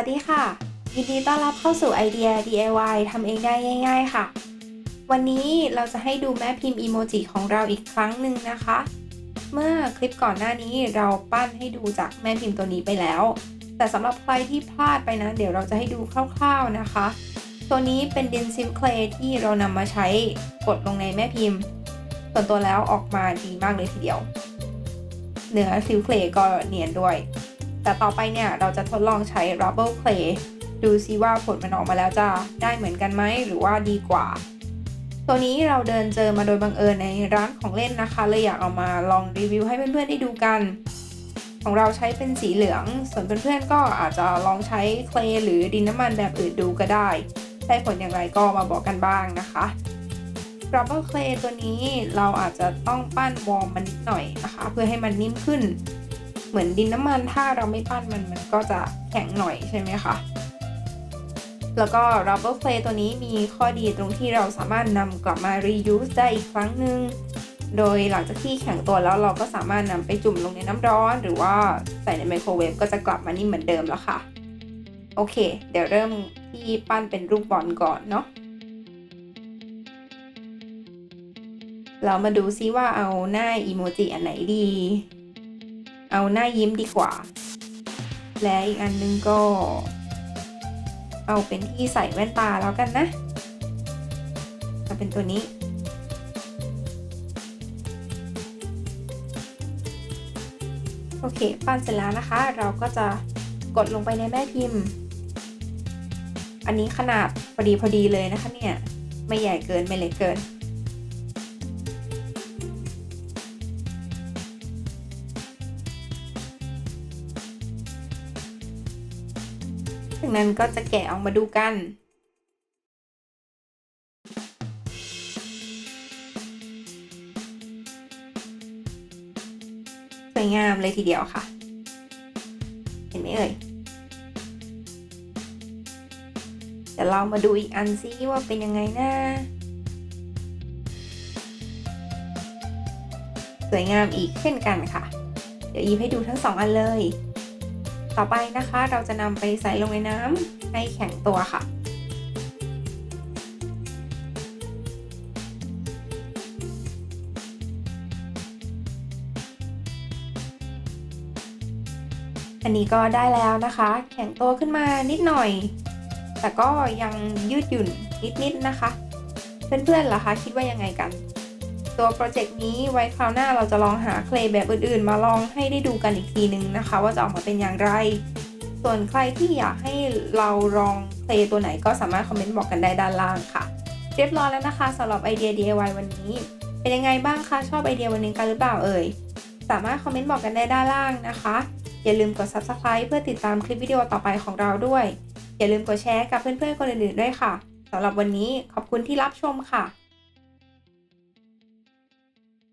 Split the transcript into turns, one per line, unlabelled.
วัสดีค่ะ ยินดีต้อนรับเข้าสู่ไอเดีย DIY ทำเองได้ง่าย ๆ ค่ะ วันนี้เราจะให้ดูแม่พิมพ์อีโมจิของเราอีกครั้งหนึ่งนะคะ เมื่อคลิปก่อนหน้านี้เราปั้นให้ดูจากแม่พิมพ์ตัวนี้ไปแล้ว แต่สำหรับใครที่พลาดไปนะ เดี๋ยวเราจะให้ดูคร่าวๆนะคะ ตัวนี้เป็นดินซิลเคลที่เรานำมาใช้กดลงในแม่พิมพ์ ส่วนตัวแล้วออกมาดีมากเลยทีเดียว เนื้อซิลเคลก็เนียนด้วย แต่ต่อไปเนี่ยเราจะทดลองใช้ rubber clay ดูซิว่าผลมันออกมาแล้วจะได้เหมือนกันไหมหรือว่าดีกว่า ตัวนี้เราเดินเจอมาโดยบังเอิญในร้านของเล่นนะคะเลยอยากเอามาลองรีวิวให้เพื่อนๆได้ดูกัน ของเราใช้เป็นสีเหลือง ส่วนเพื่อนๆก็อาจจะลองใช้เคลหรือดินน้ำมันแบบอื่นดูก็ได้ ได้ผลอย่างไรก็มาบอกกันบ้างนะคะ rubber clay ตัวนี้เราอาจจะต้องปั้นวอร์มมันนิดหน่อยนะคะ เพื่อให้มันนิ่มขึ้น เหมือนดินน้ำมันถ้าเราไม่ปั้นมันมันก็จะแข็งหน่อยใช่ไหมคะแล้วก็ rubber clay ตัวนี้มีข้อดีตรงที่เราสามารถนำกลับมา reuse ได้อีกครั้งหนึ่งโดยหลังจากที่แข็งตัวแล้วเราก็สามารถนำไปจุ่มลงในน้ำร้อน หรือว่าใส่ในไมโครเวฟก็จะกลับมานิ่มเหมือนเดิมแล้วค่ะ โอเค เดี๋ยวเริ่มที่ปั้นเป็นรูปบอลก่อนเนาะเรามาดูซิว่าเอาหน้าอีโมจิอันไหนดี เอาหน้ายิ้มดีกว่า และอีกอันนึงก็ เอาเป็นที่ใส่แว่นตาแล้วกันนะเอาเป็นตัวนี้ โอเค ปั้นเสร็จแล้วนะคะ เราก็จะกดลงไปในแม่พิมพ์ อันนี้ขนาดพอดีพอดีเลยนะคะเนี่ย ไม่ใหญ่เกินไม่เล็กเกิน จากนั้นก็จะแกะออกมาดูกัน สวยงามเลยทีเดียวค่ะ เห็นไหมเอ่ยเดี๋ยวเรามาดูอีกอันซิว่าเป็นยังไงนะสวยงามอีกเช่นกันค่ะ เดี๋ยวยิ้มให้ดูทั้งสองอันเลย ต่อไปนะคะเราจะนำไปใส่ลงในน้ำให้แข็งตัวค่ะ อันนี้ก็ได้แล้วนะคะ แข็งตัวขึ้นมานิดหน่อย แต่ก็ยังยืดหยุ่นนิดๆนนะคะ เพื่อนๆล่ะคะ คิดว่ายังไงกัน ตัวโปรเจกต์นี้ไว้คราวหน้าเราจะลองหาเคลแบบอื่นๆ มาลองให้ได้ดูกันอีกทีนึงนะคะ ว่าจะออกมาเป็นอย่างไร ส่วนใครที่อยากให้เราลองเคลตัวไหนก็สามารถคอมเมนต์บอกกันได้ด้านล่างค่ะ เรียบร้อยแล้วนะคะสำหรับไอเดีย DIY วันนี้ เป็นยังไงบ้างคะชอบไอเดียวันนี้กันหรือเปล่าเอ่ยสามารถคอมเมนต์บอกกันได้ด้านล่างนะคะ อย่าลืมกด subscribe เพื่อติดตามคลิปวิดีโอต่อไปของเราด้วย อย่าลืมกดแชร์กับเพื่อนๆคนอื่นๆด้วยค่ะสำหรับวันนี้ขอบคุณที่รับชมค่ะ